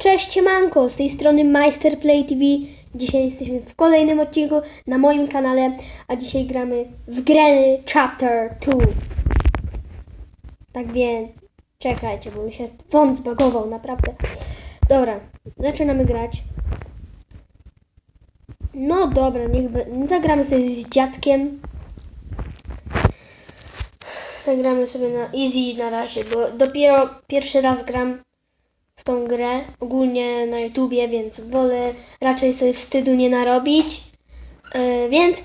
Cześć, siemanko, z tej strony Meister Play TV. Dzisiaj jesteśmy w kolejnym odcinku na moim kanale, a dzisiaj gramy w grę Chapter 2. Tak więc, czekajcie, bo mi się font zbagował, naprawdę. Dobra, zaczynamy grać. No dobra, niech by... zagramy sobie z dziadkiem. Zagramy sobie na easy na razie, bo dopiero pierwszy raz gram w tą grę, ogólnie na YouTubie, więc wolę raczej sobie wstydu nie narobić. Yy, więc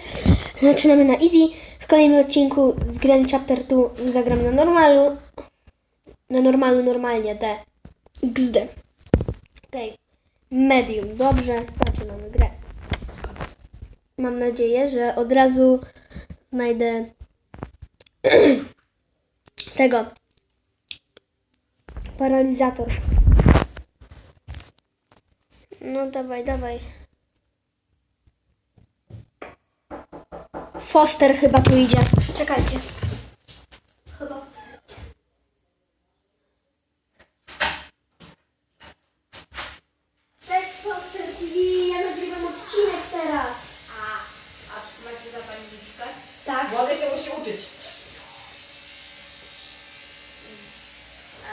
zaczynamy na easy. W kolejnym odcinku z Grand Chapter 2 zagram na normalu. Na normalu, normalnie, D. XD. Okej. Medium. Dobrze, zaczynamy grę. Mam nadzieję, że od razu znajdę tego paralizator. No dawaj, dawaj. Foster chyba tu idzie. Czekajcie. Chyba Foster idzie. Cześć Foster TV, ja nagrywam odcinek teraz. A, a macie zapalniczkę? Tak. Młody się musi uczyć. A,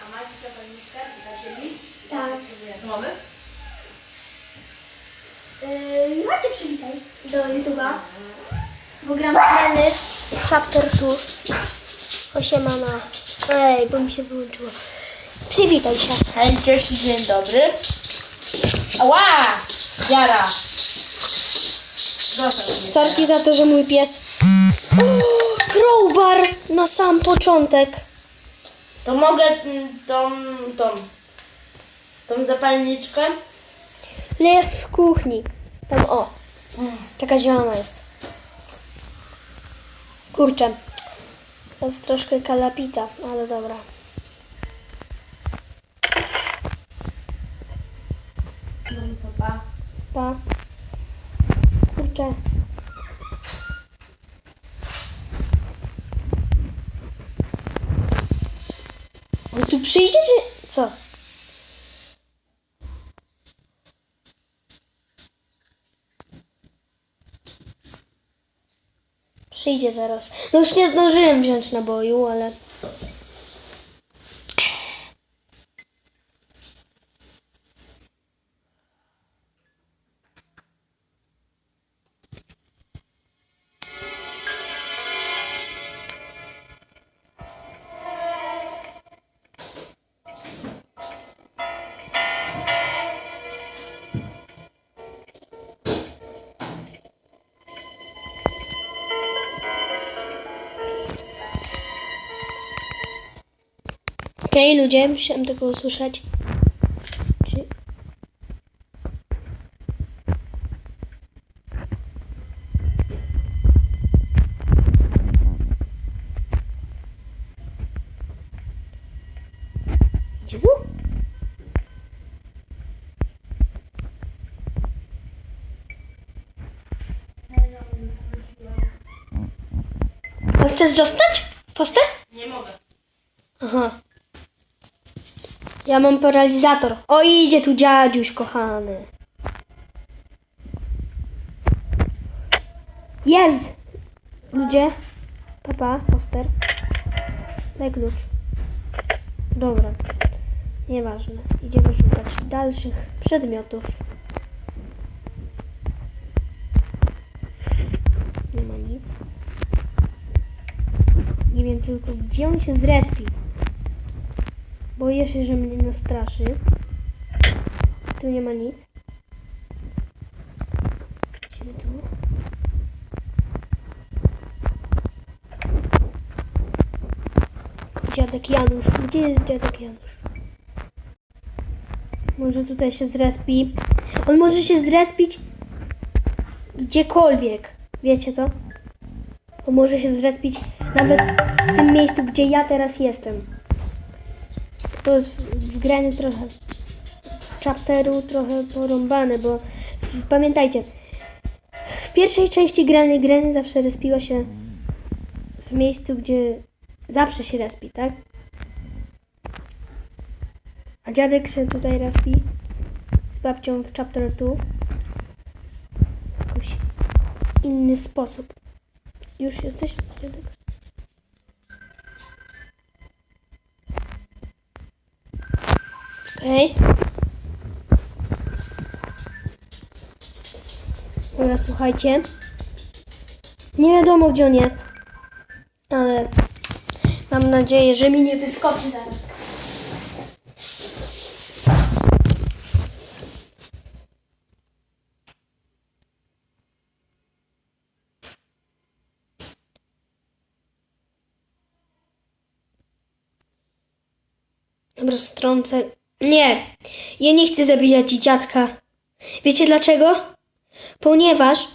a macie zapalniczkę dla siebie? Tak. Co mamy? Yy, macie przywitaj do YouTube'a, bo gram w Lenny Chapter 2. Osiemana. Ej, bo mi się wyłączyło. Przywitaj się. Hej, cześć, dzień dobry. Ała! Jara! Proszę. Sorki za to, że mój pies... O, crowbar na sam początek. To mogę mm, tą, tą, tą zapalniczkę? Jest w kuchni. Tam o. Taka zielona jest. Kurczę. To jest troszkę kalapita, ale dobra. No pa. Pa. Kurczę. On tu przyjdzie, czy co? Przyjdzie zaraz. No już nie zdążyłem wziąć naboju, ale... Okej, ludzie, musiałem tego usłyszeć. Czy... Idzie tu? A chcesz zostać? Foster? Nie mogę. Aha. Ja mam paralizator. O, idzie tu dziadziuś kochany. Jest! Ludzie. Papa, Foster. Daj klucz. Dobra. Nieważne. Idziemy szukać dalszych przedmiotów. Nie ma nic. Nie wiem tylko, gdzie on się zrespi. Boję się, że mnie nastraszy. Tu nie ma nic. Idziemy tu. Dziadek Janusz. Gdzie jest dziadek Janusz? Może tutaj się zrespi. On może się zrespić gdziekolwiek. Wiecie to? On może się zrespić nawet w tym miejscu, gdzie ja teraz jestem. To jest w- wgrany trochę w chapteru trochę porąbane, bo w, pamiętajcie, w pierwszej części grany grany zawsze respiła się w miejscu, gdzie zawsze się respi, tak? A dziadek się tutaj respi z babcią w chapter 2. Jakoś w inny sposób. Już jesteś, dziadek? Okej. Dobra, słuchajcie. Nie wiadomo, gdzie on jest. Ale mam nadzieję, że mi nie wyskoczy zaraz. Dobra, strącę. Nie, ja nie chcę zabijać dziadka. Wiecie dlaczego? Ponieważ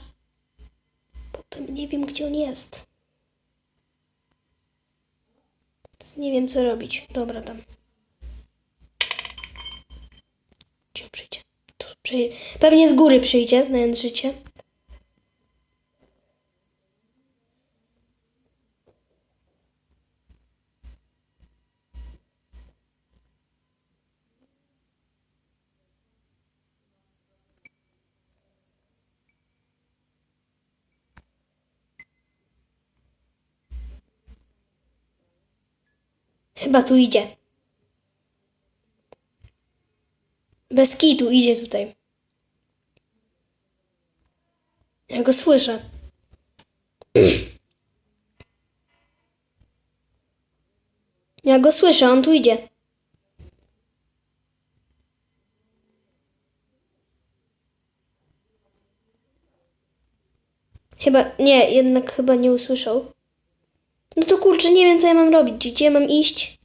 potem nie wiem, gdzie on jest. Więc nie wiem, co robić. Dobra, tam. Gdzie on przyjdzie? Tu. Pewnie z góry przyjdzie, znając życie. Chyba tu idzie. Bez kitu idzie tutaj. Ja go słyszę. Ja go słyszę, on tu idzie. Chyba, nie, jednak chyba nie usłyszał. No to kurczę, nie wiem co ja mam robić. Gdzie mam iść?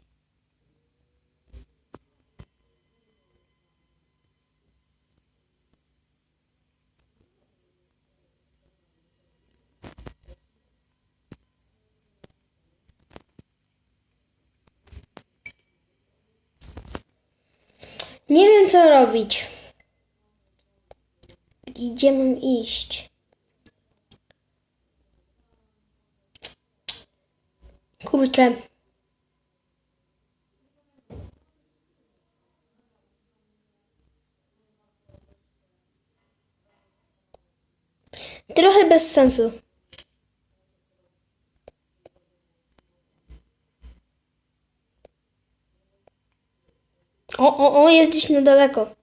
Nie wiem co robić. Gdzie mam iść? Kurczę. Trochę bez sensu. O, o, o, jest gdzieś niedaleko.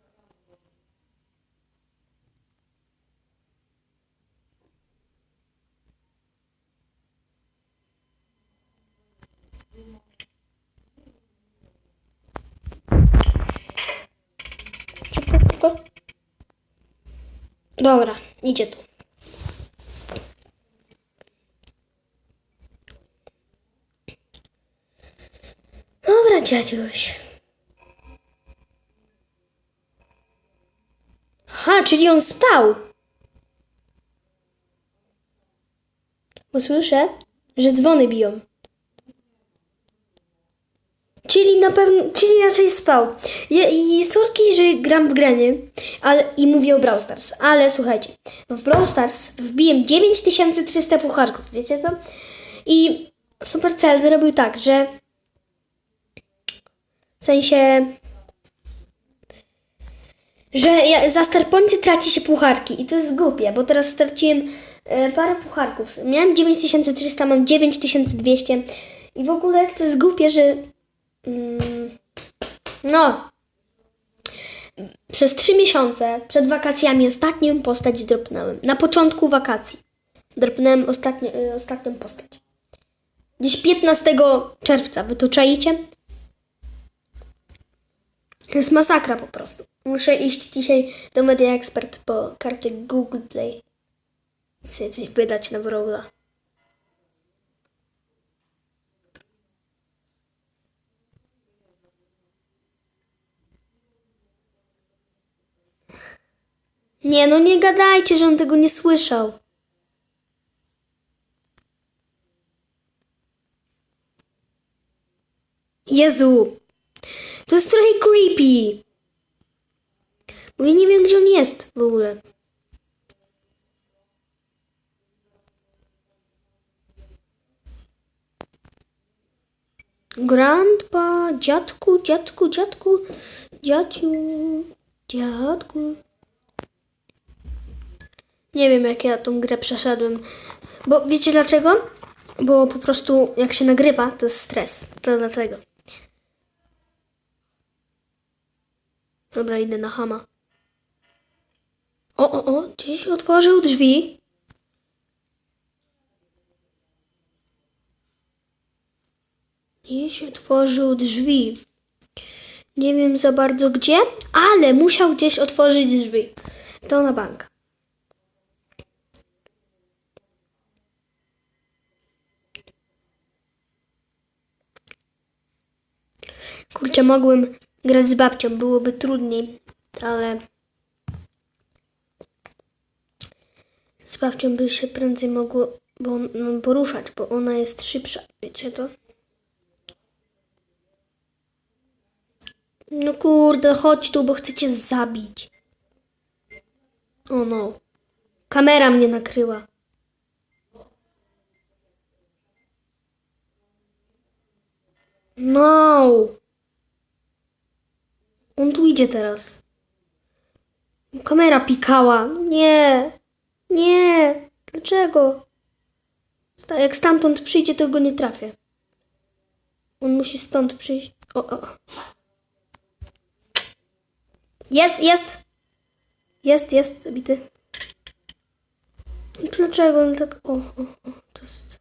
Dobra, idzie tu. Dobra, dziadziuś. Aha, czyli on spał. Bo że dzwony biją. Czyli na pewno, czyli raczej spał. Ja, I sorki, że gram w granie ale, i mówię o Brawl Stars, ale słuchajcie, w Brawl Stars wbiłem 9300 pucharków, wiecie to? I Supercell zrobił tak, że w sensie, że ja, za Starpointy traci się pucharki i to jest głupie, bo teraz straciłem e, parę pucharków. Miałem 9300, mam 9200 i w ogóle to jest głupie, że no przez trzy miesiące przed wakacjami ostatnią postać dropnąłem. Na początku wakacji dropnąłem ostatni, y, ostatnią postać. Gdzieś 15 czerwca, wy to czaicie? To jest masakra po prostu. Muszę iść dzisiaj do Media Expert po karcie Google Play. Sobie coś wydać na Brawla. Nie, no nie gadajcie, że on tego nie słyszał. Jezu, to jest trochę creepy. Bo ja nie wiem, gdzie on jest w ogóle. Grandpa, dziadku, dziadku, dziadku, dziadziu, dziadku. Nie wiem, jak ja tą grę przeszedłem. Bo wiecie dlaczego? Bo po prostu jak się nagrywa, to jest stres. To dlatego. Dobra, idę na hama. O, o, o, gdzieś otworzył drzwi. Gdzieś otworzył drzwi. Nie wiem za bardzo gdzie, ale musiał gdzieś otworzyć drzwi. To na bank. Kurczę, mogłem grać z babcią, byłoby trudniej, ale z babcią by się prędzej mogło bo, no, poruszać, bo ona jest szybsza, wiecie to? No kurde, chodź tu, bo chcę cię zabić. O no. Kamera mnie nakryła. No. On tu idzie teraz. Kamera pikała. Nie. Nie. Dlaczego? Jak stamtąd przyjdzie, to go nie trafię. On musi stąd przyjść. O, o. Jest, jest! Jest, jest, zabity. Dlaczego on tak... O, o, o, to jest...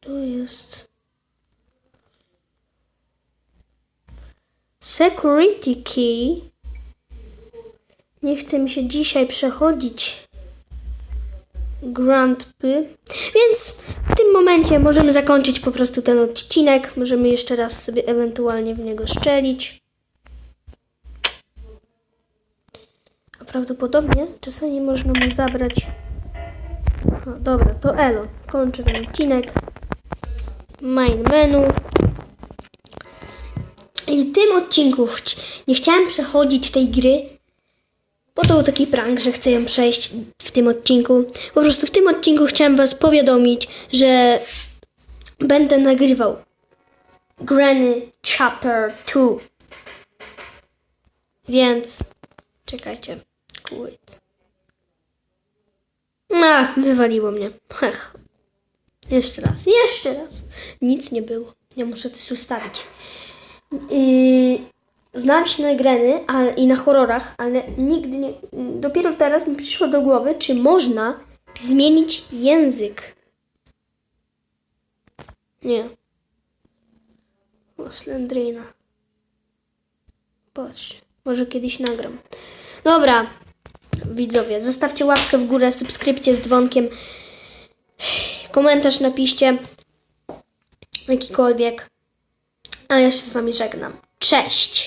To jest... Security key. Nie chce mi się dzisiaj przechodzić Grandpy. Więc w tym momencie możemy zakończyć po prostu ten odcinek. Możemy jeszcze raz sobie ewentualnie w niego szczelić. A prawdopodobnie czasami można mu zabrać. O, dobra, to Elo. Kończę ten odcinek. Main menu. Tym odcinku chci- nie chciałem przechodzić tej gry, bo to był taki prank, że chcę ją przejść w tym odcinku. Po prostu w tym odcinku chciałem Was powiadomić, że będę nagrywał Granny Chapter 2. Więc czekajcie. Quit. A, wywaliło mnie. Hech. Jeszcze raz, jeszcze raz. Nic nie było. Ja muszę coś ustawić. Yy, znam się na greny ale, i na horrorach, ale nigdy nie. Dopiero teraz mi przyszło do głowy, czy można zmienić język. Nie. O, Slendrina. Patrzcie, może kiedyś nagram. Dobra, widzowie, zostawcie łapkę w górę, subskrypcję z dzwonkiem, komentarz napiszcie, jakikolwiek. A ja się z wami żegnam. Cześć!